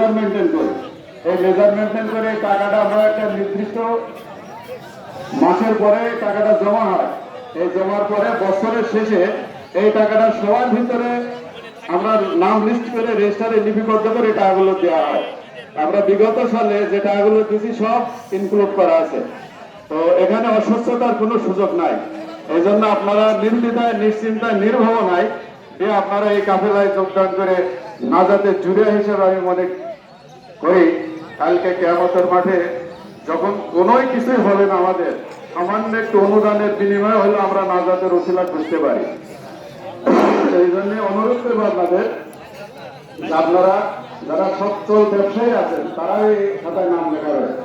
Laser maintain করি। এই laser maintain করে টাকাটা আমরা একটা নির্দিষ্ট মাসের পরে টাকাটা জমা হয়। এই জমার পরে বছরের শেষে এই টাকাটা সবার ভিতরে আমরা নাম লিস্ট করে রেজিস্টারে লিপিবদ্ধ করে এই টাকাগুলো দেওয়া হয়। আমরা বিগত সালে যে টাকাগুলো দিয়েছি সব ইনক্লুড করা আছে। তো এখানে অসুস্থতার কোনো সুযোগ নাই। এই জন্য আপনারা নির্দ্বিধায় নিশ্চিন্তায় নির্ভাবনায় যে আপনারা এই কাফেলায় যোগদান করে নাজাতে জুড়ে হিসেবে আমি মনে করি, কালকে কেয়ামতের মাঠে যখন কোনোই কিছুই হবে না আমাদের, সামান্য একটু অনুদানের বিনিময়ে হলে আমরা নাজাতের ওসিলা খুঁজতে পারি। এই জন্য অনুরোধ করব আপনাদের আপনারা যারা সচ্ছল ব্যবসায়ী আছেন, তারাই এই খাতায় নাম লেখা রয়েছে।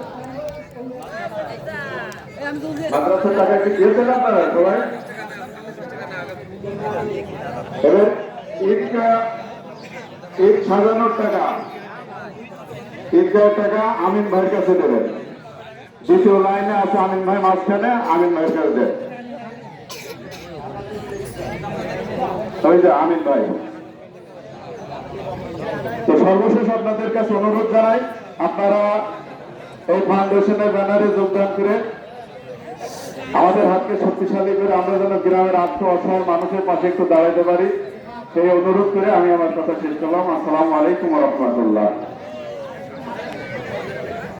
মাদ্রাসার টাকা কি দিয়েছেন আপনারা সবাই? সাজানোর টাকা টাকা আমিন ভাইয়ের কাছে দেবেন। দ্বিতীয় লাইনে আছে আমিন ভাই, মাঝখানে আমিন ভাইয়ের কাছে দেন। আমিন ভাই। তো সর্বশেষ আপনাদের কাছে অনুরোধ জানাই, আপনারা এই ফাউন্ডেশনের ব্যানারে যোগদান করে আমাদের হাতকে শক্তিশালী করে আমরা যেন গ্রামের আত্ম অসহায় মানুষের পাশে একটু দাঁড়াতে পারি, সেই অনুরোধ করে আমি আমার কথা শেষ করলাম। আসসালামু আলাইকুম রহমতুল্লাহ।